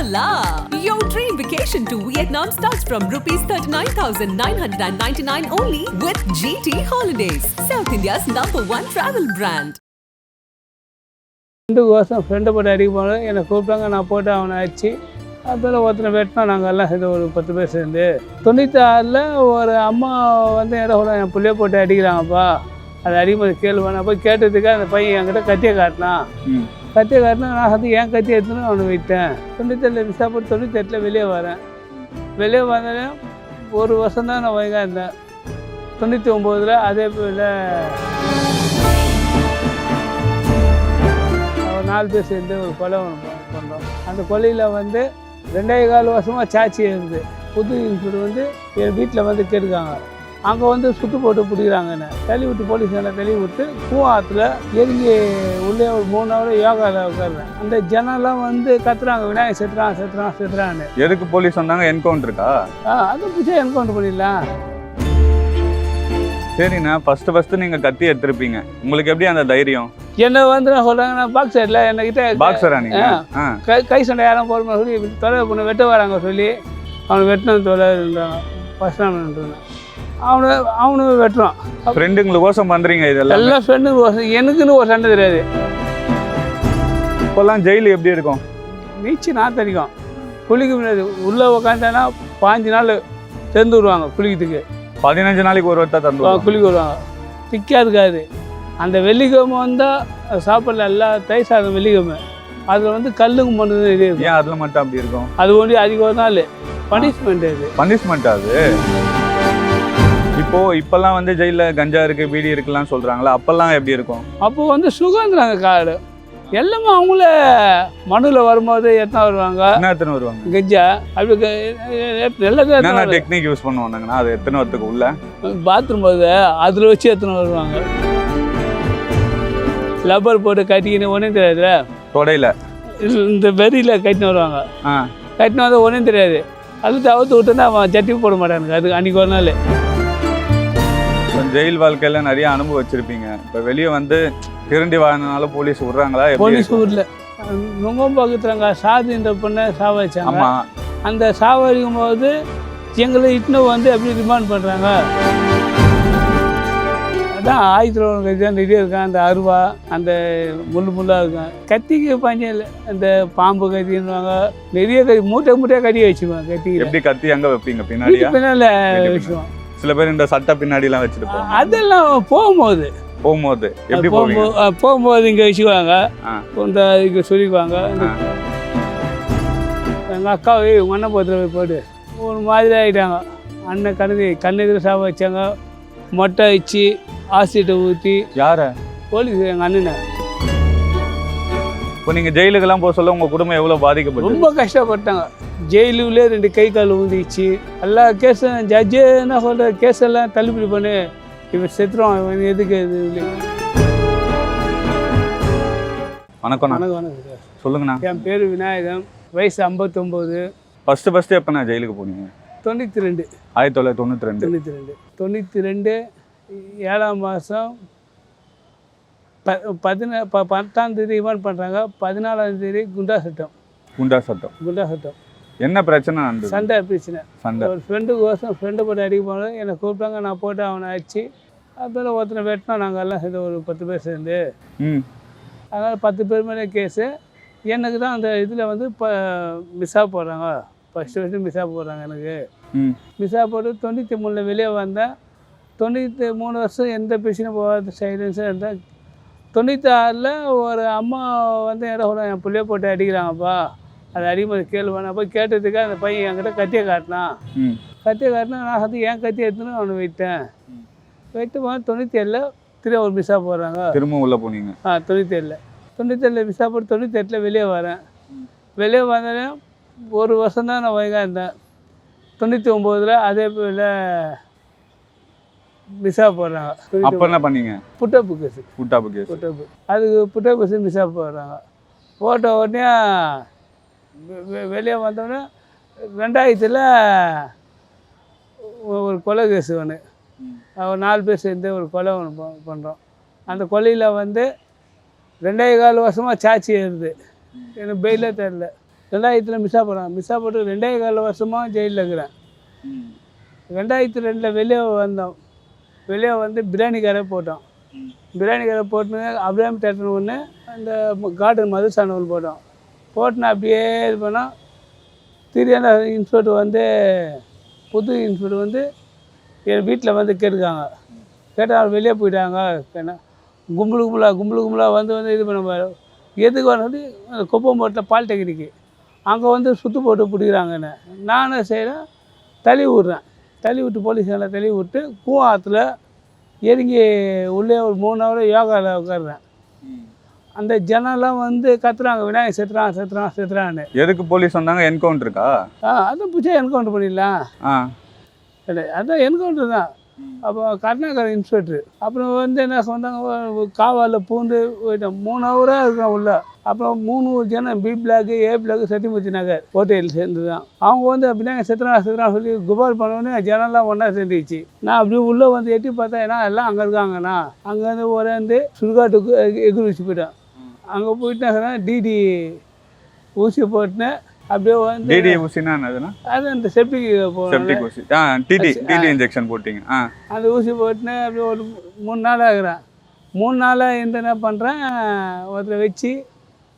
Voila! Your dream vacation to Vietnam starts from rupees 39,999 only with GT Holidays, South India's number one travel brand. Friend கோசம் ஃப்ரெண்டை போட்டு அடிக்க போனோம் என்னை கூப்பிட்டாங்க நான் போட்டு அவனை அடிச்சு அதில் ஒருத்தனை வெட்டினா நாங்கள் எல்லாம் சேர்ந்து ஒரு பத்து பேர் சேர்ந்து தொண்ணூத்தாறில் ஒரு அம்மா வந்து இடம் என் பிள்ளைய போட்டு அடிக்கிறாங்கப்பா அது அடிக்கும்போது கேள்வி நான் போய் கேட்டதுக்கு அந்த பையன் என்கிட்ட கத்தியை காட்டினான். கத்தியை காட்டினா நான் வந்து ஏன் கத்தி எடுத்துன்னு அவனை விட்டேன் தொண்ணூத்தெட்டில் விசா போட்டு தொண்ணூத்தெட்டில் வெளியே வரேன். வெளியே வந்தோடனே ஒரு வருஷம் தான் நான் வைகா இருந்தேன். தொண்ணூற்றி ஒம்போதில் அதே போல் நாலு பேர் சேர்ந்து ஒரு கொலை ஒன்று பண்ணோம். அந்த கொலையில் வந்து ரெண்டே கால் வருஷமாக சாட்சி இருந்து புது இன்சூர் வந்து என் வீட்டில் வந்து கேட்டுக்காங்க அங்கே வந்து சுத்து போட்டு பிடிக்கிறாங்க என்ன தள்ளி விட்டு போலீஸ் என்ன தள்ளி விட்டு பூவாத்தில் இறங்கி உள்ளே ஒரு மூணு ஹவர் யோகாவில் உட்காருறேன் அந்த ஜனம்லாம் வந்து கத்துறாங்க விநாயகர் செத்துறான் செத்துறான் செத்துறான்னு. எதுக்கு போலீஸ் வந்தாங்க? என்கவுண்டருக்கா ஆ அது பிடிச்சா என்கவுண்டர் பண்ணிடலாம். சரிண்ணா ஃபர்ஸ்ட் ஃபர்ஸ்ட் நீங்க கத்தி எடுத்திருப்பீங்க. உங்களுக்கு எப்படி அந்த தைரியம்? என்ன வந்து நான் சொல்கிறாங்க நான் பாக்ஸ் சைடில் என்கிட்ட பாக்ஸரா நீங்க? ஆ. கை கை சண்டை யாரும் போடுமா சொல்லி தொலை பொண்ணு வெட்ட வராங்க சொல்லி. அவனை வெட்டின தொலை இருந்தாங்க ஃபஸ்ட் நாள் அவனை அவனும் வெட்டுறான். ஃப்ரெண்டுங்களுக்கோசம் பண்றீங்க இதெல்லாம்? எல்லா ஃப்ரெண்டுங்க எனக்குன்னு ஒரு சண்டை தெரியாது. இப்போல்லாம் ஜெயில் எப்படி இருக்கும்? நீச்சு நான் தெரியும். குளிக்க முடியாது உள்ளே உக்காந்தானா பாஞ்சு நாள் திறந்து விடுவாங்க குளிக்கிறதுக்கு. பதினஞ்சு நாளைக்கு ஒரு ஒருத்தா தந்து வா- குளிக்க வருவாங்க திக்காக இருக்காது அந்த வெள்ளிக்கிழமை வந்தால் சாப்பிடல எல்லா தை சாதம் வெள்ளிக்கிழமை. அதில் வந்து கல்லுங்க மண்ணு இது ஏன் அதுல மட்டும் அப்படி இருக்கும்? அது ஒண்டி அதிக ஒரு நாள். பனிஷ்மெண்ட் அது. பனிஷ்மெண்ட் அது? இப்போ இப்பெல்லாம் வந்து ஜெயில கஞ்சா இருக்கு பீடி இருக்குலாம் சொல்றாங்களா? அப்பெல்லாம் எப்படி இருக்கும்? அப்போ வந்து சுகந்திராங்க காடு. எல்லாமே அவங்கள மனுவில் வரும்போது எத்தனை வருவாங்க? என்ன எத்தனை வருவாங்க? கெஜ்ஜா அப்படி க- நல்லது என்னென்ன டெக்னிக் யூஸ் பண்ணுவாங்கன்னா அது எத்தனை வரத்துக்கு உள்ள? பாத்ரூம் போது அதில் வச்சு எத்தனை வருவாங்க? லப்பர் போட்டு கட்டிக்கின்னு ஒன்றும் தெரியாதுல? தொடையில? இந்த வெறியில் கட்டின்னு வருவாங்க. ஆ. கட்டின்னு வந்து ஒன்றும் தெரியாது. அது தவிர்த்து விட்டுனா அவன் ஜட்டி போட மாட்டானுங்க. அது அன்றைக்கி ஒரு நாள். ஜெயில் வாழ்க்கையில நிறைய அனுபவம் வச்சிருப்பீங்க. இப்போ வெளியே வந்து திருண்டி வாழ்ந்தனால போலீஸ் விடுறாங்களா? போலீஸ் ஊரில் நுங்கம்பாக்கத்துலங்க சாதின்ற பொண்ணை சாவடிச்சாங்க. ஆமா. அந்த சாவடிக்கும் போது எங்களை இட்டுன்னு வந்து எப்படி ரிமாண்ட் பண்ணுறாங்க அதான் கத்தி தான் நிறைய இருக்கும் அந்த அருவா அந்த முள்ளு முள்ளாக இருக்கும் கத்திக்கு பஞ்சம் இல்லை. அந்த பாம்பு கத்தின்னுவாங்க. நிறைய கத்தி மூட்டை மூட்டையாக கட்டி வச்சுக்குவாங்க கத்திக்கு எப்படி கத்தி எங்க வைப்பீங்க? பின்னாடியா? பின்னால் பின்னாடி. வச்சுக்குவோம். சில பேர் இந்த சட்டை பின்னாடி எல்லாம் வச்சுட்டு போவாங்க. அதெல்லாம் போகும்போது. போகும்போது. எப்படி போகும்போது போகும்போது இங்கே வச்சுக்குவாங்க. இந்த இங்கே சொல்லிக்குவாங்க. எங்கள் அக்காவை உங்கள் அண்ணன் போய் போட்டு ஒரு மாதிரி ஆகிட்டாங்க அண்ணன் கண்ணு கண்ணெதிர சாப்பிட வச்சாங்க. மொட்டை வச்சு ஆசிட்டை ஊற்றி யார? போலீஸ் எங்கள் அண்ணனை. இப்போ நீங்க ஜெயிலுக்கெல்லாம் போக சொல்ல உங்க குடும்பம் எவ்வளவு பாதிக்கப்பட்டது? ரொம்ப கஷ்டப்பட்டாங்க. ஜெயிலுக்குள்ளே ரெண்டு கை கால் ஊந்திச்சு எல்லா கேஸும் ஜட்ஜு என்ன சொல்கிற கேஸ் எல்லாம் தள்ளுபடி பண்ணு. இவன் செத்துருவான் இவன் எதுக்கு இது. வணக்கம் வணக்கம் வணக்கம் சார். சொல்லுங்கண்ணா. என் பேர் விநாயகம். வயசு ஐம்பத்தொம்போது. ஃபர்ஸ்ட் ஃபர்ஸ்ட் எப்போ நான் ஜெயிலுக்கு போனீங்க? தொண்ணூற்றி ரெண்டு ஆயிரத்தி தொள்ளாயிரத்தி தொண்ணூத்தி ரெண்டு. தொண்ணூற்றி ரெண்டு தொண்ணூற்றி ரெண்டு ஏழாம் மாதம் ப பதின ப பத்தாம் தேதி ரிமாண்ட் பண்ணுறாங்க பதினாலாம் தேதி குண்டா சட்டம். குண்டா சட்டம். குண்டா சட்டம். என்ன பிரச்சனை நடந்தது? சண்டை பிரச்சனை. சண்டை. ஒரு ஃப்ரெண்டு கோசம் ஃப்ரெண்டை போட்டு அடிக்க போனோம் என்னை கூப்பிட்டாங்க. நான் போட்டு அவனை அடிச்சு அதில் ஒருத்தனை வெட்டினா நாங்கள் எல்லாம் சேர்ந்து ஒரு பத்து பேர் சேர்ந்து. ம். அதனால் பத்து பேர் மேலே கேஸு. எனக்கு தான் அந்த இதில் வந்து இப்போ மிஸ்ஸாக போடுறாங்க. ஃபஸ்ட்டு ஃபஸ்ட்டு மிஸ்ஸாக போடுறாங்க எனக்கு. ம். விசா போட்டு தொண்ணூற்றி மூணில் வெளியே வந்தேன். தொண்ணூற்றி மூணு வருஷம் எந்த பிரச்சனையும் போகாத சைலன்ஸாக இருந்தேன். தொண்ணூற்றி ஆறில் ஒரு அம்மா வந்து இடம் என் பிள்ளைய போட்டு அடிக்கிறாங்கப்பா. அது அடிக்கும்போது கேள்வி நான் போய் கேட்டதுக்கு அந்த பையன் என்கிட்ட கத்தியை காட்டினான். கத்தியை காட்டினா நான் வந்து ஏன் கத்தி எடுத்துன்னு அவனை விட்டேன். விட்டு போனால் தொண்ணூற்றி ஏழில் திரும்ப ஒரு மிஸ்ஸாக போடுறாங்க. திரும்ப உள்ள போனீங்க. ஆ தொண்ணூற்றி ஏழில் தொண்ணூற்றி ஏழில் விசா போட்டு தொண்ணூற்றி எட்டில் வெளியே வரேன். வெளியே வந்தோடனே ஒரு வருஷம் தான் நான் வைகா இருந்தேன். தொண்ணூற்றி ஒம்போதில் அதே போல் விசா போடுறாங்க. அப்ப என்ன பண்ணீங்க? Put up case. Put up case. Put up. அதுக்கு புட்டப்பு கேஸு விசா போடுறாங்க. போட்ட உடனே வெளியே வந்தோடனே ரெண்டாயிரத்தில் ஒரு கொலை கேஸ் ஒன்று ஒரு நாலு பேர் சேர்ந்து ஒரு கொலை ஒன்று பண்ணுறோம் அந்த கொலையில் வந்து ரெண்டாயிர கால் வருஷமாக சாட்சி ஏறுது. எனக்கு பெயிலே தெரில. ரெண்டாயிரத்தில் மிஸ்ஸாக போகிறேன் மிஸ்ஸாக போட்டு ரெண்டே கால் வருஷமாக ஜெயிலில் இருக்கிறேன். ரெண்டாயிரத்தி ரெண்டில் வெளியே வந்தோம். வெளியே வந்து பிரியாணி கடை போட்டோம். பிரியாணி கடை போட்டு அப்ராம் தேட்டர் ஒன்று அந்த கார்டன் மதுசான ஒன்று போட்டோம். போட்டுன்னு அப்படியே இது பண்ணோம் திடீர்னு இன்ஸ்பெக்டர் வந்து புது இன்ஸ்பெக்டர் வந்து என் வீட்டில் வந்து கேட்டுருக்காங்க. கேட்டால் வெளியே போயிட்டாங்க. என்ன? கும்பலு கும்பலாக கும்பலு கும்பலாக வந்து வந்து இது பண்ண எதுக்கு வந்து குப்பம்போட்டில் பாலிடெக்னிக்கு. அங்கே வந்து சுற்று போட்டு பிடிக்கிறாங்க என்ன? நானும் செய்கிறேன் தள்ளி விட்றேன். தள்ளி விட்டு போலீஸால தள்ளி விட்டு கூவாத்தில் இறங்கி உள்ளே ஒரு மூணு ஹவர் யோகாவில் உட்காடுறேன் அந்த ஜனம்லாம் வந்து கத்துறாங்க. விநாயகர் செத்துறான் செத்துறான் செத்துறான்னு. எதுக்கு போலீஸ் வந்தாங்க? என்கவுண்டருக்கா ஆ அதை பிடிச்சா என்கவுண்டர் பண்ணிடலாம். ஆ. இல்லை அதான் என்கவுண்டர் தான். அப்போ கருணாகர் இன்ஸ்பெக்டர் அப்புறம் வந்து என்ன சொன்னாங்க? காவாலில் பூந்து போயிட்டோம் மூணு ஹவராக இருக்கோம் உள்ள. அப்புறம் மூணு ஜனம் B block A block Sathyamurthy Nagar hotel சேர்ந்து தான். அவங்க வந்து அப்படின்னா செத்துறா செத்துறா சொல்லி குபார் பண்ணோடனே ஜனம்லாம் ஒன்றா சேர்ந்துச்சு நான் அப்படியே உள்ளே வந்து எட்டி பார்த்தா ஏன்னா எல்லாம் அங்கே இருக்காங்கண்ணா. அங்கேருந்து ஒரேந்து சுடுகாட்டுக்கு எதிர் வச்சு போயிட்டேன். அங்கே போயிட்டு டிடி ஊசி போட்டுனேன் அப்படியே வந்து டிடி ஊசினா என்னதுன்னா அது அந்த போகணும் செப்டிக் ஊசி. ஆ டிடி டிடி இன்ஜெக்ஷன் போட்டீங்க. ஆ. அந்த ஊசி போட்டுன்னு அப்படியே ஒரு மூணு நாள் ஆகுறேன். மூணு நாளாக இருந்து என்ன பண்ணுறேன் ஒருத்தரை வச்சு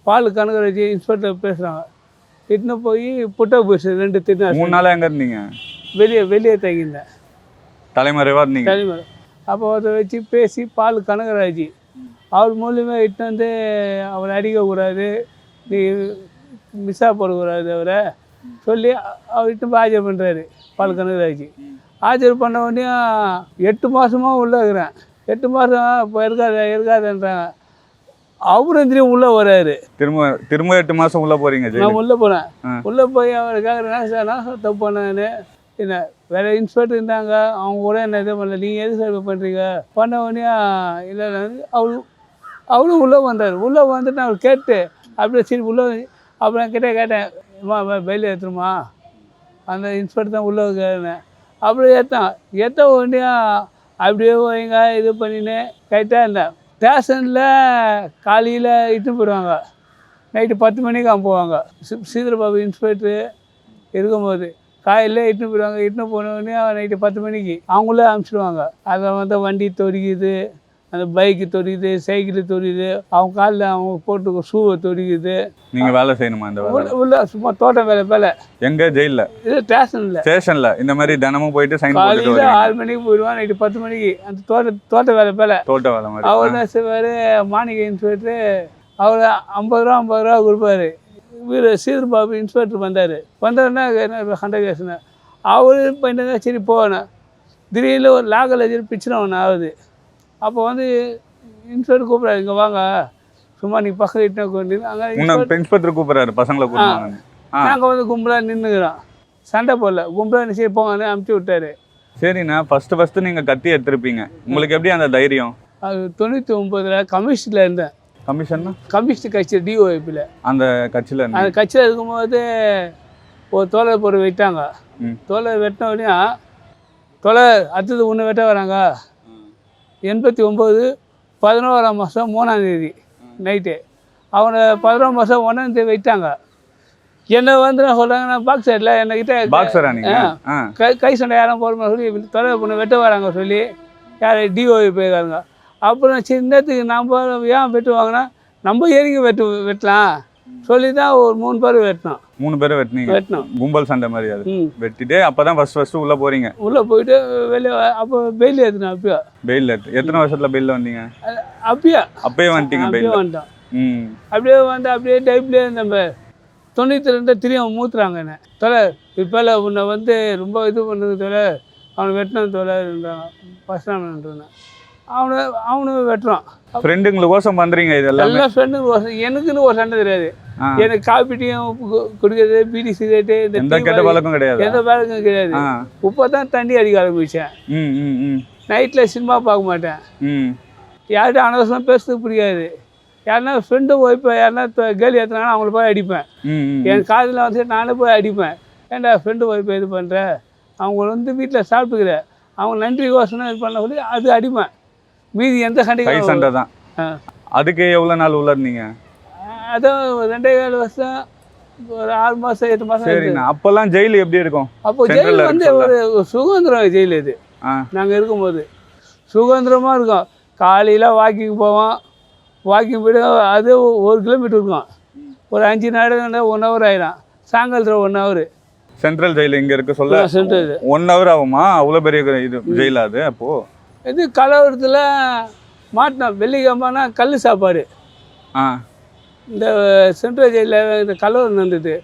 பால் கணக்கு வச்சு இன்ஸ்பெக்டர் பேசுகிறாங்க இட்டுன்னு போய் புட்டை போயிடுச்சு ரெண்டு தின்னு மூணு நாளா எங்க இருந்தீங்க? வெளியே வெளியே தங்கியிருந்தேன். தலைமறைவா இருந்தீங்க? தலைமை அப்போ ஒருத்தரை வச்சு பேசி பால் கனகராஜ் அவர் மூலியமாக இட்டு வந்து அவரை அடிக்கக்கூடாது நீ மிஸ்ஸாக போடக்கூடாது அவரை. சொல்லி அவர் இட்டு போய் ஆஜர் பண்ணுறாரு பால் கனகராஜ் ஆஜர் பண்ண உடனே எட்டு மாதமாக உள்ளே இருக்கிறேன். எட்டு மாதம் இப்போ இருக்காது இருக்காதுன்றாங்க அவரும் திரும்பி உள்ளே வராரு திரும்ப திரும்ப எட்டு மாசம் உள்ள போறீங்க நான் உள்ளே ஆ. உள்ளே போய் அவர் கேட்குறேன் சார் நான் சார் தப்பு பண்ணேன்னு என்ன வேற இன்ஸ்பெக்டர் இருந்தாங்க? அவங்க கூட என்ன இது பண்ணல? நீங்கள் எது சார் பண்ணுறீங்க பண்ண உடனே இல்லை அவரு அவரும் உள்ளே வந்தார். உள்ளே வந்துட்டு அவர் கேட்டு அப்படியே சரி உள்ளே அப்புறம் கிட்டே கேட்டேன் அம்மா வெளியே ஏற்றுமா அந்த இன்ஸ்பெக்டர் தான் உள்ளே கேட்டேன். அப்படியே ஏற்றான் ஏற்ற உடனே அப்படியே வைங்க இது பண்ணின்னு. கைட்டாக இருந்தேன் ஸ்டேஷனில் காலையில் இட்டு போயிடுவாங்க. நைட்டு பத்து மணிக்கு அனுப்புவாங்க போவாங்க. சி- சீதரபாபு இன்ஸ்பெக்டரு இருக்கும்போது காலையில் இட்டுன்னு போயிடுவாங்க. இட்டுன்னு போனோடனே நைட்டு பத்து மணிக்கு அவங்களே அனுப்பிச்சிடுவாங்க. அதை வந்து வண்டி தொடிக்குது. அந்த பைக்கு தொடிக்குது சைக்கிள் தொடிக்குது அவங்க காலில் அவங்க போட்டு ஷூவை தொடிக்குது நீங்க வேலை செய்யணுமா இந்த வேலை உள்ள சும்மா தோட்டம் வேலை வேலை. எங்க? ஜெயில்ல? இது ஸ்டேஷனில் ஸ்டேஷன்ல. இந்த மாதிரி தினமும் போயிட்டு சைன் காலையில் ஆறு மணிக்கு போயிடுவான் நைட்டு பத்து மணிக்கு. அந்த தோட்ட தோட்ட வேலை வேலை. தோட்ட வேலை மாதிரி. அவர் என்ன செய்வார்? மாணிக்க இன்ஸ்பெக்டரு அவர் ஐம்பது ரூபா ஐம்பது ரூபா கொடுப்பாரு. இவர் சீதர் பாபு இன்ஸ்பெக்டர் வந்தார். வந்தாருன்னா என்ன ஹண்ட்ரட் கேஸ்னு அவர் பண்ணிட்டு சரி போனேன் திடீர்னு ஒரு லாகல் வச்சு பிச்சுனா ஒன்று ஆகுது. அப்போ வந்து இன்ஸ்பெக்டர் கூப்பிட்றாரு இங்கே வாங்க. சும்மா நீ பக்கம் இட்டு அங்கே இன்ஸ்பெக்டர் கூப்பிடுறாரு பசங்களை கூப்பிடுறாங்க நாங்கள் வந்து. கும்பலாக நின்றுக்கிறோம் சண்டை போடல. கும்பலாக சரி போங்கன்னு அமுச்சு விட்டாரு. சரிண்ணா ஃபர்ஸ்ட் ஃபர்ஸ்ட் நீங்க கத்தி எடுத்திருப்பீங்க. உங்களுக்கு எப்படி அந்த தைரியம்? அது தொண்ணூற்றி ஒம்பதில் கம்யூனிஸ்டில் இருந்தேன். கமிஷன்னா கம்யூனிஸ்ட் கட்சி டிஓஐபியில் அந்த கட்சியில அந்த கட்சியில் இருக்கும்போது ஒரு தோழர் பொருள் வெட்டாங்க. தோழர் வெட்டின உடனே அடுத்தது ஒன்று வெட்ட வராங்க. எண்பத்தி ஒம்பது பதினோராம் மாதம் மூணாம் தேதி நைட்டு அவனை பதினோராம் மாதம் ஒன்றாம் தேதி வைட்டாங்க. என்னை வந்து நான் சொல்கிறாங்க நான் பாக்ஸ் இல்லை என்கிட்ட கை கை சண்டை யாரும் போடுமா சொல்லி தொலை பொண்ணு வெட்ட வராங்க சொல்லி யார் டிஓவி போயிருக்காங்க. அப்புறம் சின்னத்துக்கு நம்ம ஏன் வெட்டுவாங்கன்னா நம்ம இறங்கி வெட்டு வெட்டலாம். சொல்லி தான் ஒரு மூணு பேர் வெட்டினோம். மூணு பேரை வெட்டினீங்க. வெட்டினோம். கும்பல் சண்டை மாதிரி அது. வெட்டிட்டு அப்பதான் ஃபர்ஸ்ட் ஃபர்ஸ்ட் உள்ள போறீங்க. உள்ளே போயிட்டு வெளியே அப்போ பெயில் ஏற்றினோம் அப்பயோ. பெயில் எத்தனை வருஷத்துல பெயில்ல வந்தீங்க? அப்பயே. அப்பயே வந்துட்டீங்க பெயில்ல வந்துட்டோம். அப்படியே வந்து அப்படியே டைப்லேயே நம்ம தொண்ணூற்றி ரெண்டு திரும்ப மூத்துறாங்க என்ன. தொலை இப்போல உன்னை வந்து ரொம்ப இது பண்ணுது தொலை அவனை வெட்டின தொலைன்றாங்க ஃபஸ்ட் டைம்ன்றேன் அவனை அவனும் வெட்டுறான். ஃப்ரெண்டுங்களுக்கோசம் பண்றீங்க இதெல்லாம் எல்லா ஃப்ரெண்டுங்க ஒரு எனக்குன்னு ஒரு சண்டை தெரியாது. எனக்கு காப்பி டீயும் குடிக்கிறது பீடி சிகரெட்டு இந்த கெட்ட பழக்கம் கிடையாது. எந்த பழக்கம் கிடையாது. இப்போ தான் தண்ணி அடிக்க ம் நைட்டில் சினிமா பார்க்க மாட்டேன். யார்கிட்ட அனவசரம் பேசுறதுக்கு பிடிக்காது யாருன்னா ஃப்ரெண்டு ஒய்ஃபை யாருன்னா தொ- கேலி ஏற்றினாங்கன்னா அவங்கள போய் அடிப்பேன். என் காதில் வந்து நானே போய் அடிப்பேன். ஏன்டா ஃப்ரெண்டு ஒய்ஃபை இது பண்ணுற அவங்க வந்து வீட்டில் சாப்பிட்டுக்கிற. அவங்க நன்றி யோசனை இது பண்ண சொல்லி அது அடிப்பேன். மீதி எந்த சண்டைக்கும் சண்டை தான். அதுக்கு எவ்வளவு நாள் உள்ள இருந்தீங்க? அதான் ரெண்டே கால் வருஷம் ஒரு ஆறு மாதம் எட்டு மாதம் சரிண்ணா. அப்பெல்லாம் ஜெயில் எப்படி இருக்கும்? அப்போ ஜெயில் வந்து? ஒரு சுதந்திரம் ஜெயில் இது. ஆ. நாங்கள் இருக்கும்போது. சுதந்திரமாக இருக்கும். காலையில் வாக்கிங் போவோம். வாக்கிங் போய்ட்டு அது ஒரு கிலோமீட்டர் இருக்கும். ஒரு அஞ்சு நாடு ஒன் ஹவர் ஆயிடும் சாயங்காலத்தில் ஒன் ஹவர் சென்ட்ரல் ஜெயில் இங்க இருக்க சொல்ல. சென்டர் ஒன் ஹவர் ஆகுமா? அவ்வளோ பெரிய இது ஜெயில் அது அப்போ? இது கலவரத்தில் மாட்டினோம். வெள்ளிக்கிழமைனா கல் சாப்பாடு. ஆ. இந்த சென்ட்ரல் ஜெயிலில் இந்த கலவரம் நடந்தது.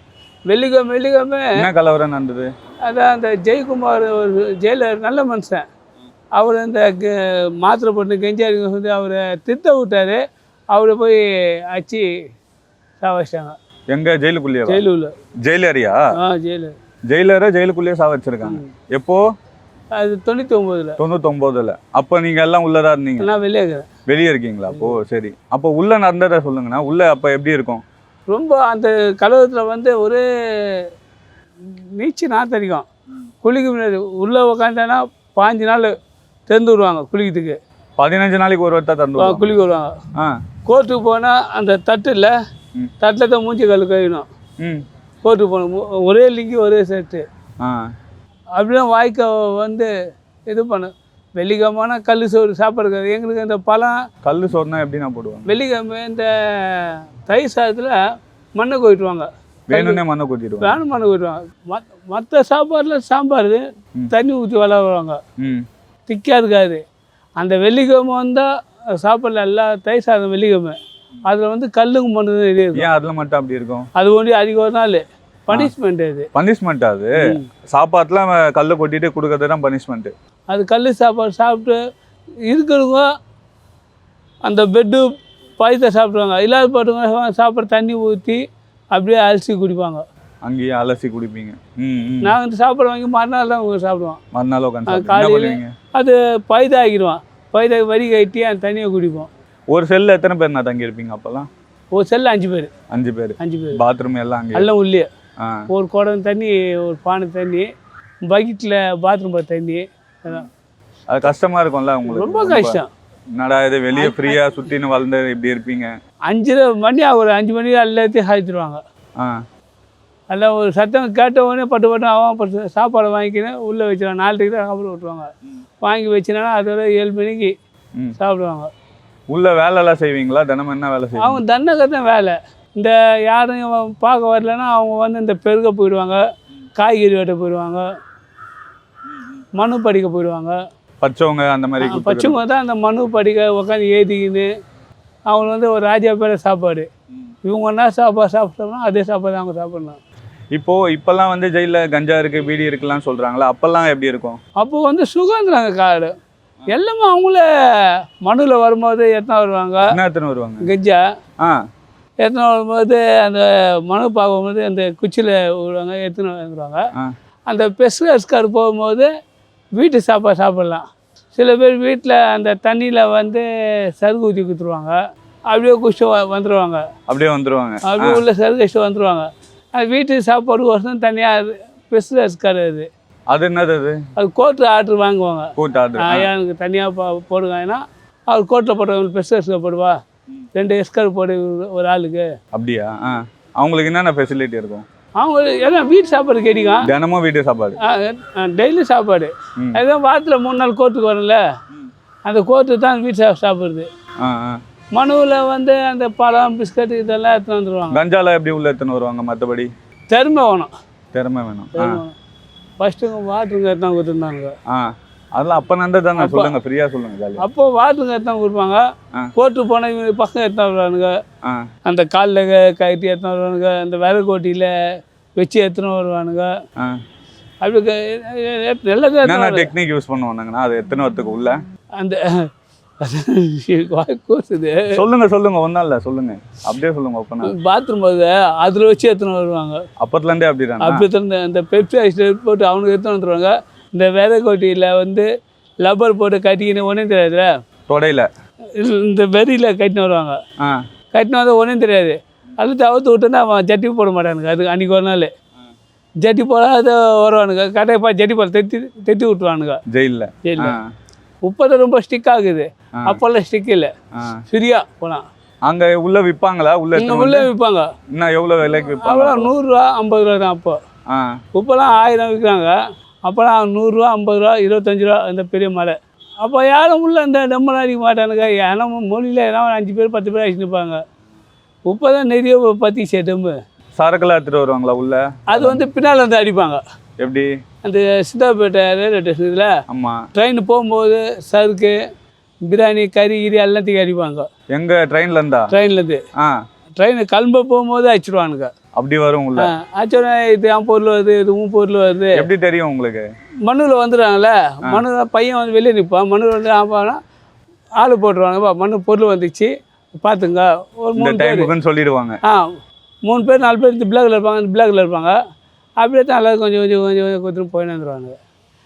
வெள்ளிக்கிழமை வெள்ளிக்கிழமை என்ன கலவரம் நடந்தது? அதான் அந்த ஜெயக்குமார் ஒரு ஜெயிலர் நல்ல மனுஷன். அவர் இந்த மாத்திரை போட்டு கெஞ்சாரி வந்து அவரை திட்ட விட்டாரு. அவரை போய் அடிச்சு சாவச்சிட்டாங்க எங்க ஜெயிலுக்குள்ளேயே ஜெயிலுள்ள. ஜெயிலரியா? ஆ ஜெயிலு ஜெயிலரை ஜெயிலுக்குள்ளேயே சா வச்சிருக்காங்க எப்போ? அது தொண்ணூற்றி ஒம்போதில் தொண்ணூத்தொம்போதுல. அப்போ நீங்க எல்லாம் உள்ளதா இருந்தீங்க? நான் வெளியே இருக்கிறேன் வெளியே இருக்கீங்களா? அப்போ சரி. அப்போ உள்ள நடந்ததை சொல்லுங்கண்ணா. உள்ள அப்போ எப்படி இருக்கும்? ரொம்ப அந்த கலவரத்தில் வந்து ஒரே நீச்சல் நாத்தடிக்கும் குளிக்க முடியாது உள்ளே உக்காந்தானா பாஞ்சு நாள் திறந்து விடுவாங்க குளிக்கிறதுக்கு. பதினஞ்சு நாளைக்கு ஒரு தந்து விடுவாங்க. குளிக்க விடுவாங்க. ஆ. கோர்ட்டுக்கு போனால் அந்த தட்டில் ம். தட்டில் தான் மூஞ்சி கல் கழிக்கணும் ம். கோர்ட்டுக்கு போகணும் ஒரே லிங்கி ஒரே செட்டு ஆ. அப்படியே வாய்க்க வந்து இது பண்ணு. வெள்ளிக்கிழமைனா கல் சோறு சாப்பிட்றது. எங்களுக்கு இந்த பழம் கல் சோறுனா எப்படி நான் போடுவாங்க? வெள்ளிக்கிழமை இந்த தயிர் சாதத்தில் மண்ணை கொயிட்டுவாங்க வேணும்னே மண்ணை கொட்டிடுவாங்க. வேணும் மண்ணை கொயிட்டுவாங்க மற்ற சாப்பாடில் சாம்பார். தண்ணி ஊற்றி விளாடுவாங்க ம். திக்காக இருக்காது அந்த வெள்ளிக்கிழமை வந்தால் சாப்பாடில் எல்லா தயிர் சாதம் வெள்ளிக்கிழமை. அதில் வந்து கல்லுங்க மண்ணு இருக்கும். ஏன் அதுல மட்டும் அப்படி இருக்கும்? அது ஒண்டி அதிக ஒரு நாள். பனிஷ்மெண்ட் அது. பனிஷ்மெண்ட் அது. சாப்பாட்டுல கல்லை கொட்டிட்டு கொடுக்கறது தான் பனிஷ்மெண்ட் அது கல் சாப்பாடு சாப்பிட்டு இருக்கிறவங்க அந்த பெட்டு பழத்தை சாப்பிடுவாங்க இல்லாத போட்டவங்க சாப்பிட்ற தண்ணி ஊற்றி அப்படியே அரிசி குடிப்பாங்க. அங்கேயே அலசி குடிப்பீங்க. நாங்கள் இந்த சாப்பாடு வாங்கி மறுநாள் தான் சாப்பிடுவோம். மறுநாள் உட்காந்து காலையில- அது பைதா வரி கட்டி அந்த தண்ணியை குடிப்போம். ஒரு செல்ல எத்தனை பேர் நான் தங்கி இருப்பீங்க அப்பெல்லாம்? ஒரு செல்ல அஞ்சு பேர். அஞ்சு பேர். அஞ்சு பேர். பாத்ரூம் எல்லாம் அங்கே எல்லாம் உள்ளே. ஒரு குடம் தண்ணி ஒரு பானை தண்ணி பக்கெட்டில் பாத்ரூம் தண்ணி. அது கஷ்டமா இருக்கும்ல உங்களுக்கு. ரொம்ப கஷ்டம். என்னடா இது வெளியே ஃப்ரீயா சுத்தின்னு வளர்ந்து இப்படி இருப்பீங்க? அஞ்சரை மணி ஒரு அஞ்சு மணி எல்லாத்தையும் சாய்த்துருவாங்க. ஆ. எல்லாம் ஒரு சத்தம் கேட்ட உடனே பட்டு பட்டு அவன் பட்டு சாப்பாடு வாங்கிக்கின்னு உள்ளே வச்சிருவாங்க. நாலரைக்கு தான் சாப்பிட விட்டுருவாங்க வாங்கி வச்சுனா அதோட ஏழு மணிக்கு சாப்பிடுவாங்க. உள்ள வேலை எல்லாம் செய்வீங்களா? தினமும் என்ன வேலை செய்வீங்க? அவங்க தன்னக தான் வேலை. இந்த யாரும் பார்க்க வரலன்னா அவங்க வந்து இந்த பெருக போயிடுவாங்க காய்கறி வெட்ட போயிடுவாங்க. மனு படிக்க போயிடுவாங்க. பச்சவங்க அந்த மாதிரி. பச்சைங்க தான் அந்த மனு படிக்க உட்காந்து ஏற்றிக்கின்னு அவங்க வந்து ஒரு ராஜா பேர சாப்பாடு. இவங்க என்ன சாப்பாடு சாப்பிட்டோம்னா அதே சாப்பாடு தான் அவங்க சாப்பிடணும். இப்போ இப்பெல்லாம் வந்து ஜெயில கஞ்சா இருக்கு பீடி இருக்குலாம் சொல்றாங்களா? அப்பெல்லாம் எப்படி இருக்கும்? அப்போ வந்து சுதந்திரம் காடு. எல்லாமே அவங்களே மனுவில் வரும்போது எத்தனை வருவாங்க? என்ன எத்தனை வருவாங்க? கெஜ்ஜா ஆ. எத்தனை வரும்போது அந்த மனு பார்க்கும்போது அந்த குச்சியில் விடுவாங்க எத்தனை வந்துடுவாங்க. அந்த பெஸ்கர்ஸ்கார் போகும்போது வீட்டு சாப்பாடு சாப்பிட்லாம். சில பேர் வீட்டில் அந்த தண்ணியில் வந்து சருகு ஊற்றி கொடுத்துருவாங்க. அப்படியே வ- வந்துடுவாங்க அப்படியே வந்துருவாங்க. அப்படியே உள்ள சருகு வந்துடுவாங்க அது வீட்டு சாப்பாடு வருஷம் தனியாக பெஸ்கர்ஸ்கார் அது. அது என்னது அது? அது கோர்ட்டு ஆர்டர் வாங்குவாங்க. கூட்டாது ஐயா எனக்கு தனியாக போடுங்கன்னா அவர் கோர்ட்டில் போடுவாங்க பெஸ்கர்ஸ்க்கு போடுவா ரெண்டு எஸ்கர் போடு ஒரு ஆளுக்கு. அப்படியா? ஆ. அவங்களுக்கு என்னென்ன ஃபெசிலிட்டி இருக்கும்? அவங்க எல்லாம் வீட்டு சாப்பாடு கேட்டிக்கும் தினமும் வீட்டு சாப்பாடு. டெய்லி சாப்பாடு. அதுதான் வாரத்தில் மூணு நாள் கோர்ட்டுக்கு வரல அந்த கோர்ட்டு தான் வீட்டு சா சாப்பிடுறது ஆ ஆ. மனுவில் வந்து அந்த பழம் பிஸ்கட் இதெல்லாம் எடுத்துன்னு வந்துடுவாங்க கஞ்சால எப்படி உள்ள எடுத்துன்னு வருவாங்க மற்றபடி திறமை வேணும். திறமை வேணும். ஃபஸ்ட்டுங்க வாட்டருங்க எடுத்தாங்க கொடுத்துருந்தாங்க ஆ. அதெல்லாம் அப்போ நடந்தது தானே சொல்லுங்க ஃப்ரீயா சொல்லுங்க அப்போ வாட்டருங்க எடுத்தாங்க கொடுப்பாங்க? ஆ. கோர்ட்டு போனால் இவங்க பக்கம் எடுத்தாங்க வருவானுங்க? அந்த காலில் கட்டி எடுத்துன்னு வருவானுங்க? அந்த விறகோட்டியில் வச்சு எடுத்துன்னு வருவானுங்க? அப்படி என்னென்ன டெக்னிக் யூஸ் பண்ணுவானுங்கண்ணா அது எத்தனை வரத்துக்கு உள்ள? அந்த கூசுது சொல்லுங்க சொல்லுங்க ஒன்றும் இல்லை சொல்லுங்க. அப்படியே சொல்லுங்க ஒப்பனா பாத்ரூம் அது அதில் வச்சு எடுத்துன்னு வருவாங்க? அப்பத்துல இருந்தே அப்படிதானா? அப்படி அந்த பெப்சி ஐஸ் போட்டு அவனுக்கு எடுத்துன்னு வந்துருவாங்க? இந்த விறகோட்டியில் வந்து லப்பர் போட்டு கட்டிக்கின்னு ஒன்றும் தெரியாதுல? தொடையில. இந்த வெறியில் கட்டின்னு வருவாங்க. ஆ. கட்டின்னு வந்து ஒன்றும் தெரியாது. அது தவிர்த்து விட்டுனா அவன் ஜட்டி போட மாட்டானுங்க. அது அன்றைக்கி ஒரு நாள். ஜட்டி போடாத வருவானுங்க. கடையப்பா ஜட்டி போட தெத்தி தெத்தி விட்டுருவானுங்க. ஜெயில்ல. ஜெயிலில். உப்பத்தை ரொம்ப ஸ்டிக் ஆகுது. அப்போல்லாம் ஸ்டிக் இல்லை. ஃப்ரீயாக போகலாம் அங்க உள்ள விற்பாங்களா உள்ள இங்கே உள்ளே? விற்பாங்க இன்னும் எவ்வளவு விலைக்கு விற்பாங்க அப்போலாம் நூறுரூவா ஐம்பது ரூபா தான் அப்போ. ஆ. இப்போலாம் ஆயிரம் விற்கிறாங்க அப்போலாம் நூறுரூவா ஐம்பது ரூபா இருபத்தஞ்சி ரூபா இந்த பெரிய மலை. அப்போ யாரும் உள்ள இந்த டம்மெல்லாம் அடிக்க மாட்டானுங்க. ஏன்னா மொழியில் ஏன்னா ஒரு அஞ்சு பேர் பத்து பேர் அடிச்சுட்டு இருப்பாங்க. இப்போ தான் நிறைய பற்றிச்சே டம்மு சரக்குலாம் எடுத்துட்டு வருவாங்களா உள்ள? அது வந்து பின்னால் வந்து அடிப்பாங்க. எப்படி? அந்த சித்தாப்பேட்டை ரயில்வே ஸ்டேஷன் இதில் ஆமா. ட்ரெயின் போகும்போது சறுக்கு பிரியாணி கறி கிரி எல்லாத்தையும் அடிப்பாங்க. எங்க ட்ரெயின்ல இருந்தா? ட்ரெயின்லேருந்து ஆ. ட்ரெயின் கிளம்ப போகும்போது அடிச்சிடுவானுங்க அப்படி வரும் உள்ள. ஆச்சோடனே இது என் பொருள் வருது இது உன் பொருள் வருது. எப்படி தெரியும் உங்களுக்கு? மண்ணில் வந்துடுறாங்கல்ல? மண்ணில் பையன் வந்து வெளியே நிற்பான். மண்ணில் வந்து ஆப்பானா ஆள் போட்டுருவாங்கப்பா மண்ணு பொருள் வந்துச்சு. பார்த்துங்க. ஒரு மூணு டைமுக்குன்னு சொல்லிடுவாங்க. ஆ மூணு பேர் நாலு பேர் இந்த பிளாக்ல இருப்பாங்க. இந்த பிளாக்ல இருப்பாங்க. அப்படியே தான் எல்லாரும் கொஞ்சம் கொஞ்சம் கொஞ்சம் கொஞ்சம் கொடுத்துட்டு போயின்னு வந்துடுவாங்க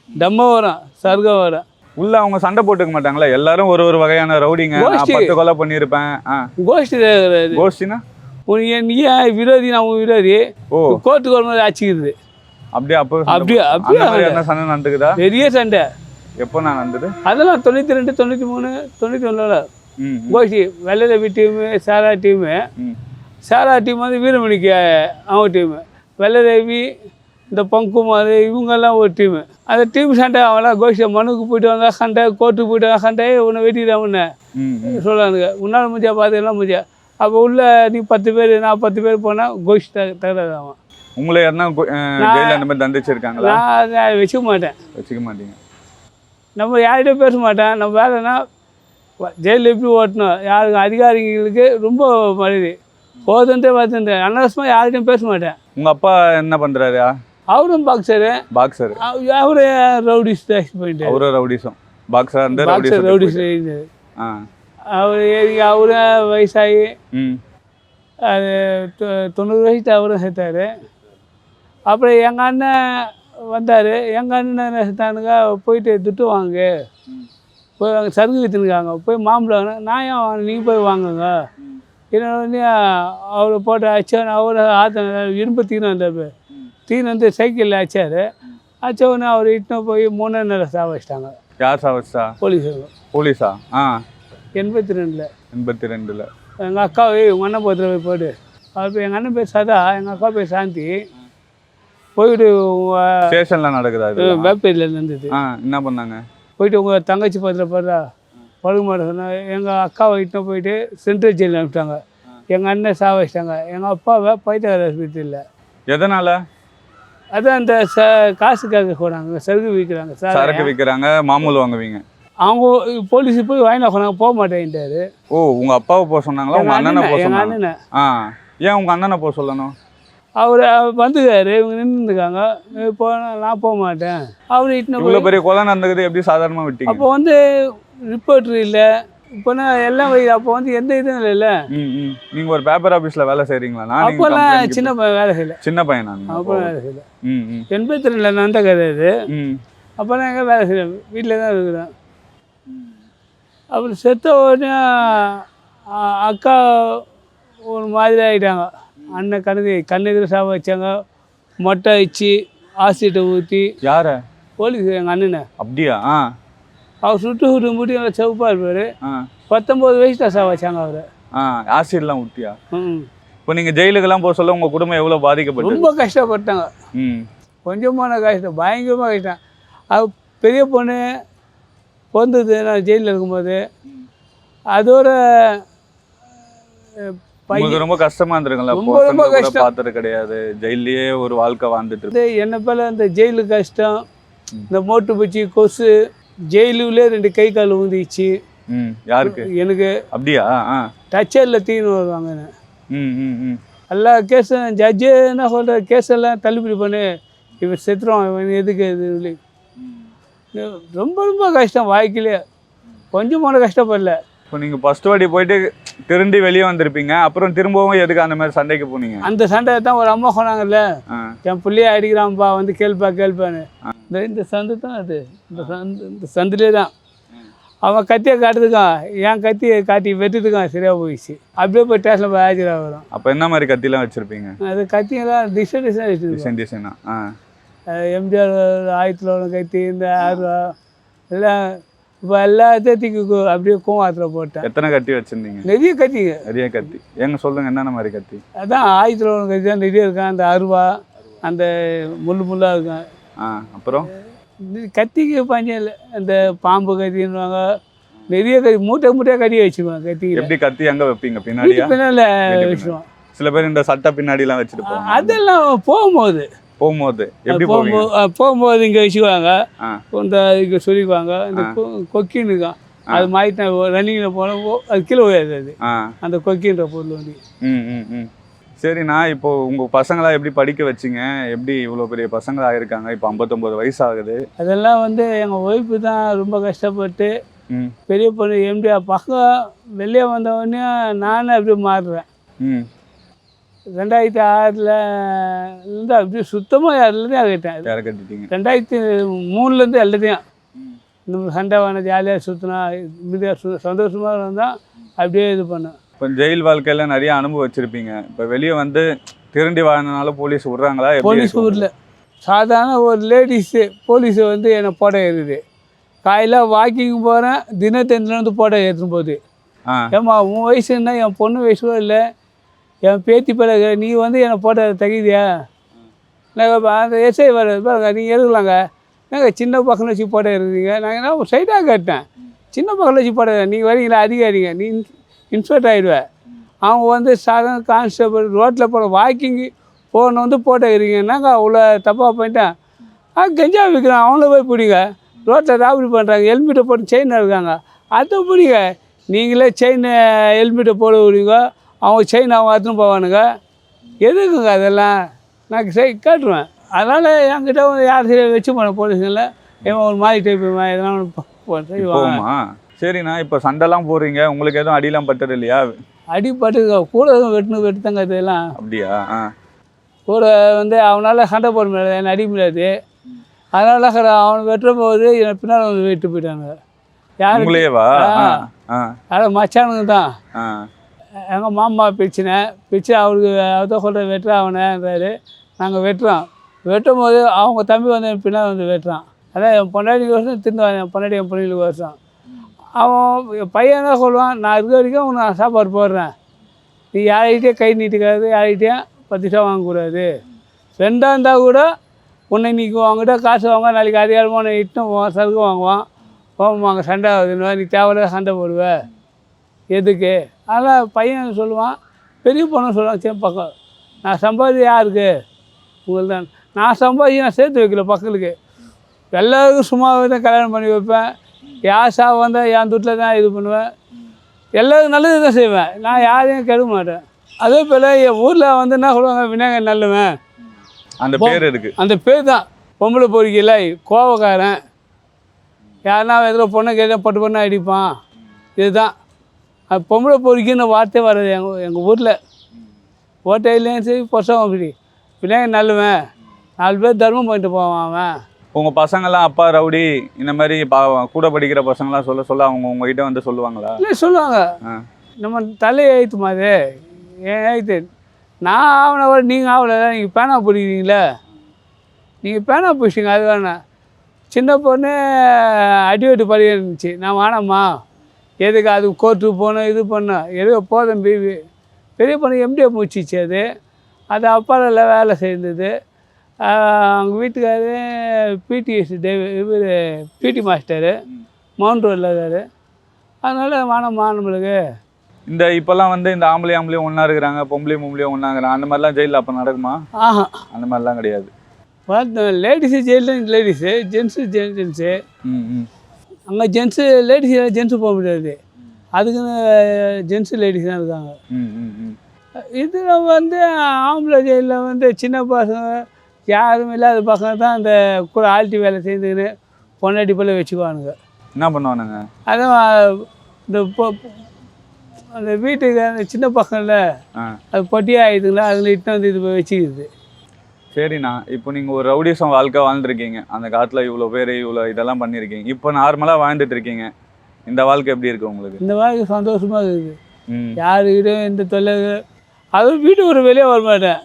டம்மும் வரும் சர்க்கம் வரும். உள்ள அவங்க சண்டை போட்டுக்க மாட்டாங்களா? எல்லாரும் ஒரு ஒரு வகையான ரவுடிங்க. பத்து கொலை பண்ணியிருப்பேன். கோஷ்டி கோஷ்டினா? ஏன் விரோதி நான் விரோதி. கோர்ட்டுக்கு ஒரு மாதிரி அடிச்சுக்கிறது அப்படியே அப்போ அப்படியே அப்படியே என்ன சண்டை நடந்துக்குதா? பெரிய சண்டை. எப்போ நான் நடந்தது? அதெல்லாம் தொண்ணூற்றி ரெண்டு தொண்ணூற்றி மூணு தொண்ணூற்றி ஒன்றில் ம் ம், கோஷ்டி வெள்ளை Ravi team Sara team Sara team வந்து வீரமணிக்கு அவங்க டீமு வெள்ளை ரவி இந்த பங்குமார் இவங்கெல்லாம் ஒரு டீமு அந்த டீம் சண்டை அவங்களாம் கோஷ்டி மனுக்கு போயிட்டு வந்தா சண்டை கோர்ட்டுக்கு போயிட்டு வந்தா சண்டை உன்னை வெட்டிடுறேன் உன்னை. சொல்லுவானுங்க உன்னால் முடிஞ்சா பார்த்து எல்லாம் முடிஞ்சா. அப்போ உள்ள நீ பத்து பேர் நான் பத்து பேர் போனால் கோஷ்டி தக தகராறு ஆகும் உங்களை யாருன்னா அந்த மாதிரி தண்டிச்சிருக்காங்களா? நான் வச்சுக்க மாட்டேன். வச்சுக்க மாட்டீங்க. நம்ம யார்கிட்டயும் பேச மாட்டேன். நம்ம வேலைன்னா ஜெயிலில் எப்படி ஓட்டணும்? யாருக்கு அதிகாரிங்களுக்கு ரொம்ப மரியாதை. போதுன்ட்டே பார்த்துட்டு அனாவசியமாக யார்கிட்டையும் பேச மாட்டேன். உங்க அப்பா என்ன பண்றாரு? அவரும் பாக்ஸரு பாக்ஸர் அவரு ரவுடிஸ் போயிட்டு அவரும் ரவுடிசம் பாக்ஸரா இருந்து பாக்ஸர் ரவுடிஸ் ரவுடிஸ் ஆ. அவர் ஏறி அவரும் வயசாகி அது தொண்ணூறு வயசு அவரும் சேர்த்தாரு அப்புறம் எங்கள் அண்ணன் வந்தார். எங்கள் அண்ணன் செத்தானுங்க? போயிட்டு துட்டு வாங்க. போய் அங்கே சருகு விற்றுனுக்காங்க போய் மாம்பழம் நான் ஏன் வாங்க நீங்கள் போய் வாங்குங்க. வந்து அவரை போட்டு அடிச்சோன்னு அவர் ஆத்த இரும்பு தீனு வந்தார் தீனு வந்து சைக்கிளில் அடிச்சார். அடிச்சவொடனே அவர் இட்டுன்னு போய் மூணு நேரம் சாவ வச்சிட்டாங்க யார் சாவச்சா போலீஸ் போலீஸா? ஆ. எண்பத்தி ரெண்டில் எண்பத்தி ரெண்டுல எங்கள் அக்கா போய் உங்கள் அண்ணன் பத்திர போய் போடு போய் எங்கள் அண்ணன் பேர் சதா எங்கள் அக்கா பேர் சாந்தி. போயிட்டு உங்கள் ஸ்டேஷன்ல நடக்குதா வேப்பேரியில் இருந்தது ஆ என்ன பண்ணாங்க? போயிட்டு உங்கள் தங்கச்சி பத்திர போடுறா. பழக மாட்டேன் சொன்னால் எங்கள் அக்காவை இட்டுன்னு போயிட்டு சென்ட்ரல் ஜெயிலில் அனுப்பிட்டாங்க. எங்கள் அண்ணன் சாவ வச்சிட்டாங்க எங்கள் அப்பாவை பைத்தியக்கார ஆஸ்பத்திரியில். எதனால? அதான் அந்த ச காசுக்காக போனாங்க சருகு விற்கிறாங்க சார் சரக்கு விற்கிறாங்க மாமூல் வாங்குவீங்க. அவங்க போலீஸ் போய் வாங்கினா போனாங்க போக மாட்டேன்ட்டாரு. ஓ உங்க அப்பாவை போக சொன்னாங்களா? உங்க எங்கள் அண்ணனை போக சொன்னாங்க ஆ ஏன் உங்க அண்ணனை போக சொல்லணும்? அவர் வந்துக்காரு இவங்க நின்றுருக்காங்க போனால் நான் போக மாட்டேன். அவர் இவ்வளவு பெரிய கொலை நடந்தது எப்படி சாதாரணமா விட்டீங்க? அப்போ வந்து ரிப்போர்ட்ரு இல்லை. இப்போ நான் எல்லாம் அப்போ வந்து எந்த இதுவும் இல்லைல்ல ம் ம். நீங்க ஒரு பேப்பர் ஆபீஸ்ல வேலை செய்றீங்களா? நான் அப்போல்லாம் சின்ன பையன் வேலை செய்யல. சின்ன பையனா நீங்க? அப்போ வேலை செய்யல. எண்பத்தி ரெண்டில் நடந்த கதை இது. ம். அப்போல்லாம் எங்கே வேலை செய்யல? வீட்டில் தான் இருக்கிறேன் அப்புறம் செத்த உடனே அக்கா ஒரு மாதிரி ஆகிட்டாங்க அண்ணன் கண்ணு கண்ணெதிர சாவ வச்சாங்க. மொட்டை வச்சு ஆசிட்டை ஊற்றி யார? போலீஸ் எங்கள் அண்ணனை. அப்படியா? ஆ. அவர் சுட்டு சுட்டு முடி நல்லா செவப்பாக இருப்பார். ஆ. பத்தொம்போது வயசுல சாவ வச்சாங்க அவரை. ஆ ஆசிட்லாம் விட்டியா ம் இப்போ நீங்க ஜெயிலுக்கெல்லாம் போக சொல்ல உங்க குடும்பம் எவ்வளவு பாதிக்கப்பட்டது? ரொம்ப கஷ்டப்பட்டாங்க. ம். கொஞ்சமான கஷ்டம் பயங்கரமாக கஷ்டம். அது பெரிய பொண்ணு பிறந்தது நான் ஜெயிலில் இருக்கும்போது. அதோட உங்களுக்கு ரொம்ப கஷ்டமா இருந்திருக்கும்ல ரொம்ப, ரொம்ப கஷ்டம். பார்த்தது கிடையாது. ஜெயிலே ஒரு வாழ்க்கை வாழ்ந்துட்டு இருக்கு. என்னை போல இந்த ஜெயிலு கஷ்டம் இந்த மோட்டு பூச்சி கொசு ஜெயிலுலே ரெண்டு கை கால் ஊந்திச்சு. யாருக்கு? எனக்கு அப்படியா? டச்சரில் தீனு வருவாங்க ம் ம் ம். எல்லா கேஸும் ஜட்ஜு என்ன சொல்கிற கேஸெல்லாம் தள்ளுபடி பண்ணு. இவன் செத்துருவான் இவன் எதுக்கு இது? ரொம்ப ரொம்ப கஷ்டம் வாழ்க்கையிலே கொஞ்சமான கஷ்டப்படல. இப்போ நீங்க ஃபர்ஸ்ட் வாட்டி போயிட்டு திருண்டி வெளியே வந்திருப்பீங்க. அப்புறம் திரும்பவும் எதுக்கு அந்த மாதிரி சண்டைக்கு போனீங்க? அந்த சண்டை தான் ஒரு அம்மா சொன்னாங்கல்ல என் பிள்ளைய அடிக்கிறான்ப்பா வந்து கேள்ப்பா கேள்ப்பான்னு. இந்த இந்த சந்து தான் அது. இந்த சந்து இந்த சந்துலே தான். அவன் கத்தியை காட்டுறதுக்கான் என் கத்தியை காட்டி வெட்டுறதுக்கான் சரியாக போயிடுச்சு. அப்படியே போய் ஸ்டேஷனில் போய் ஆஜராக வரும். அப்போ என்ன மாதிரி கத்திலாம் வச்சிருப்பீங்க? அது கத்தியெல்லாம் டிசைன் டிசைன் டிசைன் டிசைனா? ஆ. எம்ஜிஆர் ஆயிரத்தில் ஒன்று கத்தி இந்த ஆறு எல்லாம் இப்போ எல்லாத்தையும் அப்படியே கூவாத்தில் போட்டேன். எத்தனை கத்தி வச்சிருந்தீங்க? நிறைய கத்திங்க. நிறைய கத்தி. எங்க சொல்லுங்க என்னென்ன மாதிரி கத்தி? அதான் ஆயிரத்தில் ஒன்று கத்தி தான் நிறைய இருக்கும். அந்த அருவா அந்த முள்ளு முள்ளாக இருக்கும். ஆ அப்புறம்? கத்திக்கு பஞ்சம் இல்லை. அந்த பாம்பு கத்தின்னுவாங்க. நிறைய கத்தி மூட்டை மூட்டையாக கட்டி வச்சுக்குவாங்க கத்திக்கு எப்படி கத்தி எங்க வைப்பீங்க? பின்னாடியா? பின்னால் வீட்டு வச்சுக்குவோம் சில பேர் இந்த சட்டை பின்னாடி எல்லாம் வச்சுட்டு அதெல்லாம் போகும்போது போகும்போது எப்படி போகும்போது போகும்போது இங்கே வச்சுக்குவாங்க. இந்த இங்கே சொல்லிக்குவாங்க. இந்த கொக்கின்னு இருக்கும் அது மாதிரி ரன்னிங்கில் போனால் அது கீழே அது. ஆ. அந்த கொக்கின்ற பொருள் வந்து. ம் ம் ம். சரிண்ணா இப்போ உங்க பசங்களா எப்படி படிக்க வச்சீங்க? எப்படி இவ்வளோ பெரிய பசங்க ஆயிருக்காங்க இப்போ ஐம்பத்தொம்போது வயசு ஆகுது அதெல்லாம் வந்து எங்கள் ஒய்ஃபு தான் ரொம்ப கஷ்டப்பட்டு பெரிய பொண்ணு எம்டிஆர் பக்கம் வெளியே வந்தவொடனே நானும் அப்படியே மாறுறேன். ம். ரெண்டாயிரத்தி ஆறில் இருந்து அப்படியே சுத்தமாக எல்லாத்தையும் கட்டிட்டீங்க? ரெண்டாயிரத்தி மூணுலேருந்து எல்லாத்தையும் இந்த சண்டை வேணும் ஜாலியாக சுற்றினா மீதியாக சு சந்தோஷமாக இருந்தால் அப்படியே இது பண்ணேன் இப்போ ஜெயில் வாழ்க்கையில நிறைய அனுபவம் வச்சிருப்பீங்க. இப்போ வெளியே வந்து திருண்டி வாழ்ந்தனால போலீஸ் விட்றாங்களா? போலீஸ்? ஊரில் சாதாரண ஒரு லேடிஸு போலீஸு வந்து என்னை போட ஏறுது. காலையில் வாக்கிங் போகிறேன் தினத்தந்தில் வந்து போட ஏற்றும் போகுது ஆ. ஏம்மா உன் வயசு என்ன? என் பொண்ணு வயசு இல்லை. என் பேத்தி பிறகு நீ வந்து என்னை போட்ட தகுதியா? நாங்கள் அந்த எஸ்ஐ வர பாருங்க நீங்கள் எடுக்கலாங்க நாங்கள் சின்ன பக்கம் வச்சு போட இருக்கிறீங்க நாங்கள் என்ன ஒரு கேட்டேன். சின்ன பக்கம் வச்சு போட நீங்கள் வரீங்களா? அதிகாரிங்க. நீ இன்ஸ்பெக்டர் ஆகிடுவேன் அவங்க வந்து சாதாரண கான்ஸ்டபிள் ரோட்டில் போகிற வாக்கிங்கு போன வந்து போட்டோ இருக்கிறீங்க அவ்வளோ தப்பாக பண்ணிட்டேன். ஆ கெஞ்சா விற்கிறான் அவங்கள போய் பிடிங்க. ரோட்டில் ராபரி பண்ணுறாங்க ஹெல்மெட்டை போட்டு செயின் இருக்காங்க. அதை பிடிங்க. நீங்களே செயின் ஹெல்மெட்டை போட விடுங்க. அவங்க செயின் அவங்க எடுத்துன்னு போவானுங்க. எதுக்குங்க அதெல்லாம்? நான் சரி கேட்டுருவேன். அதனால் என்கிட்ட வந்து யார் சரி வச்சு போன போலீஸுங்கள இவன் ஒரு மாதிரி டைப் எதனா ஒன்று செய்வாங்க போகுமா சரிண்ணா இப்போ சண்டைலாம் போடுறீங்க. உங்களுக்கு எதுவும் அடியெல்லாம் பட்டது இல்லையா? அடிப்பட்டு கூட வெட்டுனு வெட்டுத்தாங்க இதெல்லாம். அப்படியா? கூட வந்து அவனால் சண்டை போட முடியாது என்னை அடிக்க முடியாது. அதனால் அவனை வெட்டுற போது என்னை பின்னால் வந்து வெட்டு போயிட்டானுங்க. யாரு? உங்களையேவா? ஆ. ஆ. அதான் மச்சானுங்க தான். ஆ. எங்கள் மாமா பிரச்சனை பிரிச்சு அவருக்கு அவர் சொல்கிற வெட்டுற நாங்கள் வெட்டுறோம். வெட்டும் போது அவங்க தம்பி வந்து பின்னால் வந்து வெட்டுறான். அதான் என் பொண்டாட்டிக்கு வருஷம் திரும்ப என் பொண்டாட்டி என் பொண்ணுக்கு வருஷம். அவன் என் பையன் தான் சொல்லுவான்? நான் இருக்க வரைக்கும் உனக்கு நான் சாப்பாடு போடுறேன். நீ யார்கிட்டயும் கை நீட்டுக்காது யார்கிட்டயும் பத்து ரூபா வாங்கக்கூடாது ஃப்ரெண்டாக இருந்தால் கூட உன்னை இன்றைக்கி வாங்கிட்ட காசு வாங்க நாளைக்கு அதிகாரமாக உன்னை இட்டும் போவான் சருக்கு வாங்குவான். வாங்க சண்டை ஆகுதுன்னு நீ தேவையில்லாத சண்டை போடுவ. எதுக்கு? அதனால் பையன் சொல்லுவான் பெரிய பொண்ணு சொல்லுவான் சரி பக்கம். நான் சம்பாதி யாருக்கு? உங்களுக்கு தான் நான் சம்பாதி நான் சேர்த்து வைக்கல பக்கத்துக்கு. எல்லாருக்கும் சும்மாவே தான் கல்யாணம் பண்ணி வைப்பேன். யார் சா வந்தால் என் வீட்டில் தான் இது பண்ணுவேன். எல்லாருக்கும் நல்லது தான் செய்வேன். நான் யாரையும் கெடுக்க மாட்டேன். அதே போல் என் ஊரில் வந்து என்ன சொல்லுவாங்க விநாயகர் நல்லவன்? அந்த பேர் இருக்கு அந்த பேர் தான். பொம்பளை பொறுக்கில கோவக்காரன். யாருன்னா எதில் பொண்ணை கேட்டால் பட்டு பொண்ணை அடிப்பான். இதுதான். அது பொம்பளை பொறுக்கின்னு வார்த்தை வர்றது எங்கள் எங்கள் ஊரில். ஓட்டையிலையும் சரி பொசம் அப்படி. விநாயகர் நல்லவன். நாலு பேர் தர்மம் பண்ணிட்டு போவான் அவன். உங்க பசங்கெல்லாம் அப்பா ரவுடி இந்த மாதிரி பா- கூட படிக்கிற பசங்களாம் சொல்ல சொல்ல அவங்க உங்ககிட்ட வந்து சொல்லுவாங்களா? இல்லை சொல்லுவாங்க. நம்ம தலை எழுத்து மாதிரி ஏன் எழுத்து நான் ஆவண வர நீங்கள் ஆகல நீங்கள் பேனா பிடிக்கிறீங்களே. நீங்கள் பேனா பிடிச்சிங்க அது வேணாம். சின்ன பொண்ணு அடிவெட்டு படி இருந்துச்சு. நான் வேணாம்மா. எதுக்கு அது கோர்ட்டுக்கு போகணும் இது பண்ணோம் எதுக்கு போதும் பிபி பெரிய பொண்ணு எம்டிஏ முடிச்சிச்சு அது. அது அப்பாவில் வேலை செய்தது. அவங்க வீட்டுக்காரு பிடிஎஸ் டேவி இவர் பிடி மாஸ்டரு மவுண்ட் ரோடில் இருக்காரு. அதனால் வேணாம்மா நம்மளுக்கு இந்த இப்பெல்லாம் வந்து இந்த ஆம்பளை ஆம்பளையும் ஒன்றா இருக்கிறாங்க பொம்பளை பொம்பளையும் ஒன்றா இருக்கிறாங்க. அந்த மாதிரிலாம் ஜெயிலில் அப்போ நடக்குமா? ஆஹா. அந்த மாதிரிலாம் கிடையாது. லேடிஸு ஜெயிலில் லேடிஸு ஜென்ஸு ஜென்ஸு ம் ம். அங்கே ஜென்ஸு லேடிஸ் ஜென்ஸு போக முடியாது. அதுக்குன்னு ஜென்ஸு லேடிஸ் தான் இருக்காங்க. இதில் வந்து ஆம்பளை ஜெயிலில் வந்து சின்ன பசங்க யாரும் இல்லாத பசங்க தான் அந்த கூட ஆல்ட்டி வேலை செய்துக்கின்னு பொண்டாட்டி போல வச்சுக்குவானுங்க. என்ன பண்ணுவானுங்க? அதான் இந்த அந்த வீட்டுக்கு அந்த சின்ன பசங்கள்ல அது பொட்டியாக ஆயிடுதுங்களா அதில் இட்டு வந்து இது வச்சுக்கிது. சரிண்ணா இப்போ நீங்கள் ஒரு ரவுடிசம் வாழ்க்கை வாழ்ந்துருக்கீங்க. அந்த காலத்தில் இவ்வளோ பேர் இவ்வளோ இதெல்லாம் பண்ணியிருக்கீங்க இப்போ நார்மலாக வாழ்ந்துட்டு இருக்கீங்க. இந்த வாழ்க்கை எப்படி இருக்கு உங்களுக்கு? இந்த வாழ்க்கை சந்தோஷமாக இருக்குது ம். யாருக்கிட்டையும் எந்த தொல்லை அதுவும் வீட்டு விட்டு வெளியே வர மாட்டேன்.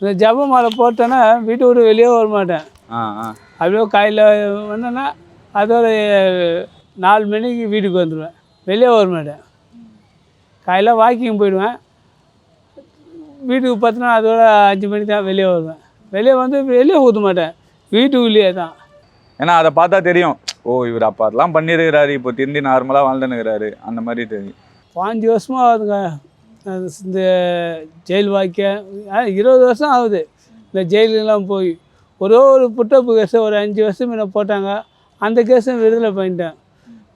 இந்த ஜப மாலை போட்டேன்னா வீட்டு விட்டு வெளியே வர மாட்டேன். ஆ ஆ. அப்படியே காலையில் வந்தேன்னா அதோட நாலு மணிக்கு வீட்டுக்கு வந்துடுவேன் வெளியே வர மாட்டேன். காலையில் வாக்கிங் போயிடுவேன். வீட்டுக்கு பார்த்தோன்னா அதோட அஞ்சு மணிக்கு தான் வெளியே வருவேன். வெளியே வந்து வெளியே ஊற்ற மாட்டேன். வீட்டுக்குள்ளேயே தான். ஏன்னா அதை பார்த்தா தெரியும். ஓ இவர் அப்போ அதெல்லாம் பண்ணியிருக்கிறாரு. இப்போ திரும்பி நார்மலாக வாழ்ந்துனுக்கிறாரு அந்த மாதிரி தெரியும். பாஞ்சு வருஷமாக ஆகுதுங்க. இந்த ஜெயில் ஆ, இருபது வருஷம் ஆகுது. இந்த ஜெயிலெலாம் போய். ஒரே ஒரு புட்டப்பு கேஸை ஒரு அஞ்சு வருஷம் முன்ன போட்டாங்க. அந்த கேஸை விடுதலை பண்ணிட்டேன்.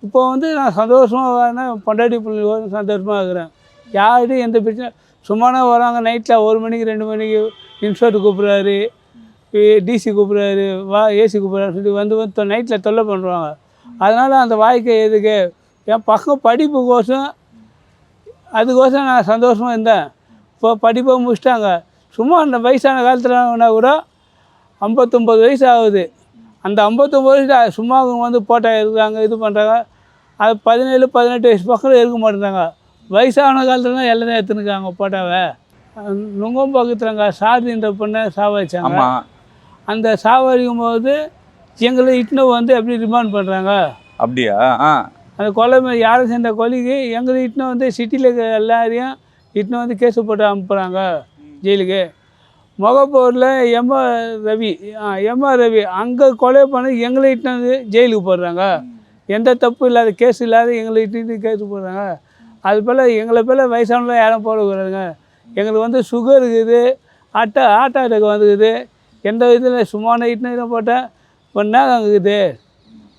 இப்போ வந்து நான் சந்தோஷமாக வரேன் பொண்டாட்டி பிள்ளைங்க சந்தோஷமாக இருக்கிறேன். யார்கிட்டையும் எந்த பிரச்சனை சும்மானா வராங்க நைட்டில் ஒரு மணிக்கு ரெண்டு மணிக்கு இன்ஸ்பெக்டர் கூப்பிட்றாரு டிசி கூப்பிட்றாரு வா ஏசி கூப்பிட்றாரு சொல்லி வந்து வந்து நைட்டில் தொல்லை பண்ணுறாங்க அதனால் அந்த வாழ்க்கை எதுக்கு? என் பக்கம் படிப்புக்கோசம் அதுக்கோசம் நான் சந்தோஷமாக இருந்தேன். இப்போ படிப்பை முடிச்சிட்டாங்க. சும்மா அந்த வயசான காலத்துலனா கூட ஐம்பத்தொம்பது வயசு ஆகுது. அந்த ஐம்பத்தொம்பது வயசு சும்மா அவங்க வந்து போட்டா இருக்கிறாங்க இது பண்ணுறாங்க அது பதினேழு பதினெட்டு வயசு பக்கம் இருக்க மாட்டேங்கிறாங்க வயசான காலத்துல தான் எல்லாரும் எடுத்துனுக்காங்க போட்டோவை. நுங்கம் பக்கத்துலங்க சாதின்ற பொண்ணை சாவடிச்சாங்க அந்த சாவடிக்கும் போது எங்களை இட்டுனு வந்து எப்படி ரிமாண்ட் பண்ணுறாங்க அப்படியா? ஆ. அந்த கொலை யாரும் செஞ்ச கொலைக்கு எங்களை இட்டுன்னு வந்து சிட்டியில் இருக்கிற எல்லாரையும் இட்டுன்னு வந்து கேஸ் போட்டு அனுப்புகிறாங்க ஜெயிலுக்கு. முகப்பூரில் எம்ஆர் ரவி எம்ஆர் ரவி அங்கே கொலை பண்ணி எங்களை இட்டுன்னு வந்து ஜெயிலுக்கு போடுறாங்க. எந்த தப்பு இல்லாத கேஸ் இல்லாத எங்களை இட்டு கேஸ் போடுறாங்க. அது போல் எங்களை போல் வயசானவங்க யாரும் போடக்கூடாதுங்க எங்களுக்கு வந்து சுகர் இருக்குது அட்டை ஹார்ட் அட்டாக் வந்துக்குது எந்த இதில் சும்மா இட்டுன்னு போட்டால் ஒன்றா இருக்குது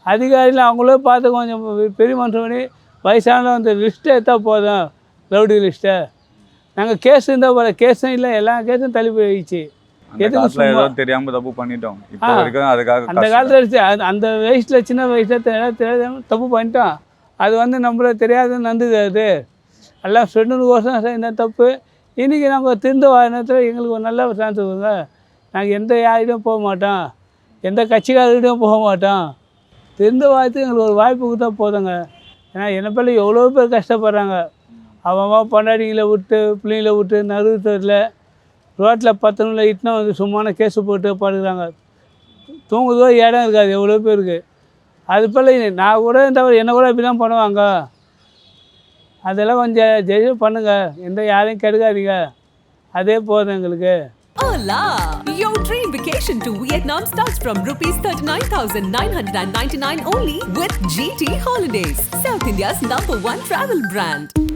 அதிகாரிகள் அவங்களே பார்த்து கொஞ்சம் பெரிய மனுஷன் பண்ணி வயசானவங்க அந்த லிஸ்ட்டை எடுத்தால் போதும் ரவுடி லிஸ்ட்டை நாங்கள் கேஸ் இருந்தால் போல கேஸும் இல்லை எல்லா கேஸும் தள்ளி போயிடுச்சு சும்மா? தெரியாம தப்பு பண்ணிட்டோம் அந்த. காலத்தில் அந்த வயசில் சின்ன வயசில் தெரியாத தப்பு பண்ணிட்டோம் அது வந்து நம்மள தெரியாத நடந்தது அது. எல்லாம் ஃப்ரெண்டுக்கோசம் இந்த தப்பு? இன்றைக்கி நாங்கள் திருந்த வாகனத்தில் நேரத்தில் எங்களுக்கு ஒரு நல்ல சான்ஸ் கொடுங்க. நாங்கள் எந்த யாரிடம் போக மாட்டோம். எந்த கட்சிக்காரர்கிட்டையும் போக மாட்டோம். திருந்த வாய்த்து எங்களுக்கு ஒரு வாய்ப்பு கொடுத்தா போதுங்க. ஏன்னா என்னை பிள்ளை எவ்வளோ பேர் கஷ்டப்படுறாங்க. அவன் அவன் விட்டு பிள்ளைங்களை விட்டு நடுவில் ரோட்டில் பத்து பத்தனில் இட்டுனா வந்து சும்மான கேஸு போட்டு படுக்கிறாங்க. தூங்குதோ இடம் இருக்காது எவ்வளோ பேருக்கு. அது போல் நான் கூட இந்த என்ன கூட இப்படி தான் பண்ணுவாங்க அதெல்லாம் கொஞ்சம் ஜெய் பண்ணுங்க எந்த யாரையும் கெடுக்காதீங்க அதே போதும் எங்களுக்கு Hola! Your dream vacation to Vietnam starts from rupees 39,999 only with GT Holidays, South India's number one travel brand.